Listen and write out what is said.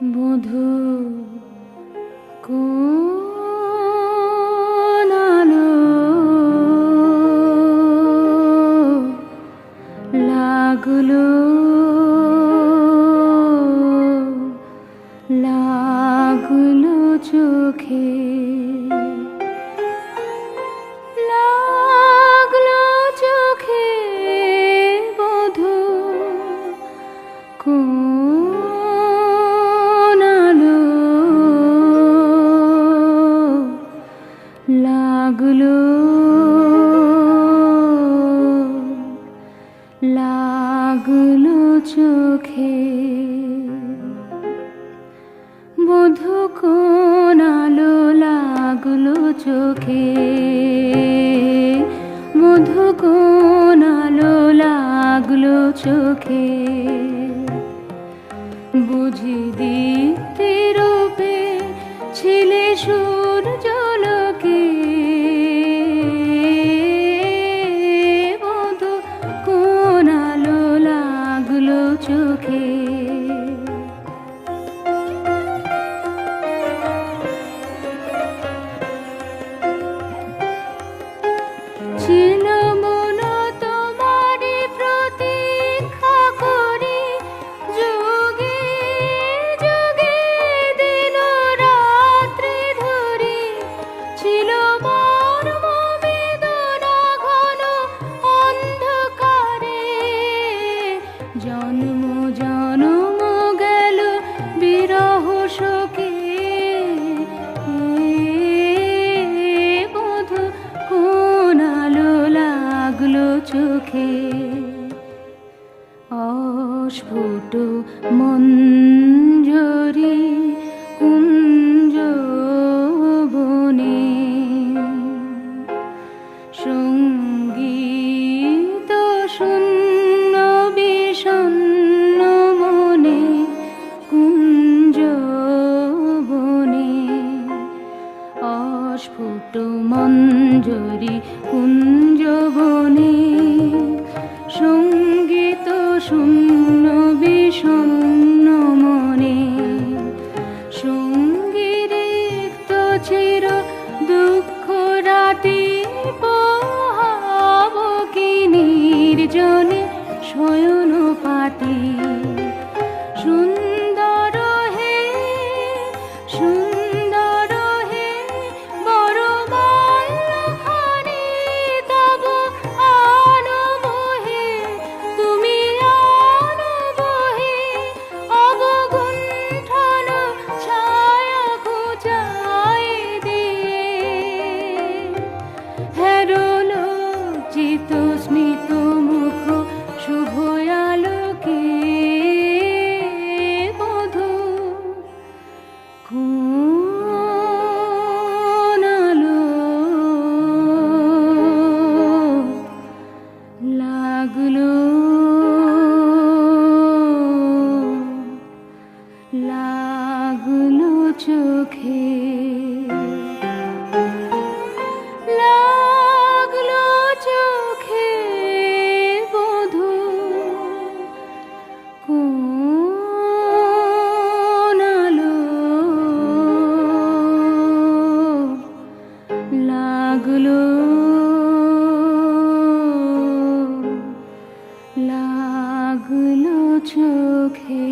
বধু কু আলো লাগল লাগল চোখে। লাগল লাগল চোখে বধু কোন আলো, লাগল চোখে বধু কোন আলো, লাগল চোখে বুঝি দিতে রূপে ছিলে সূর্যলোকে চোখে চোখে অস্ফুট মঞ্জরি কুঞ্জ বনে সংগীত শূন্য বিষণ্ণ মনে কুঞ্জ বনে অস্ফুট মঞ্জরি শয়ন পাতি লাগল চোখে লাগল চোখে বধু কোন লাগল পাগল চোখে।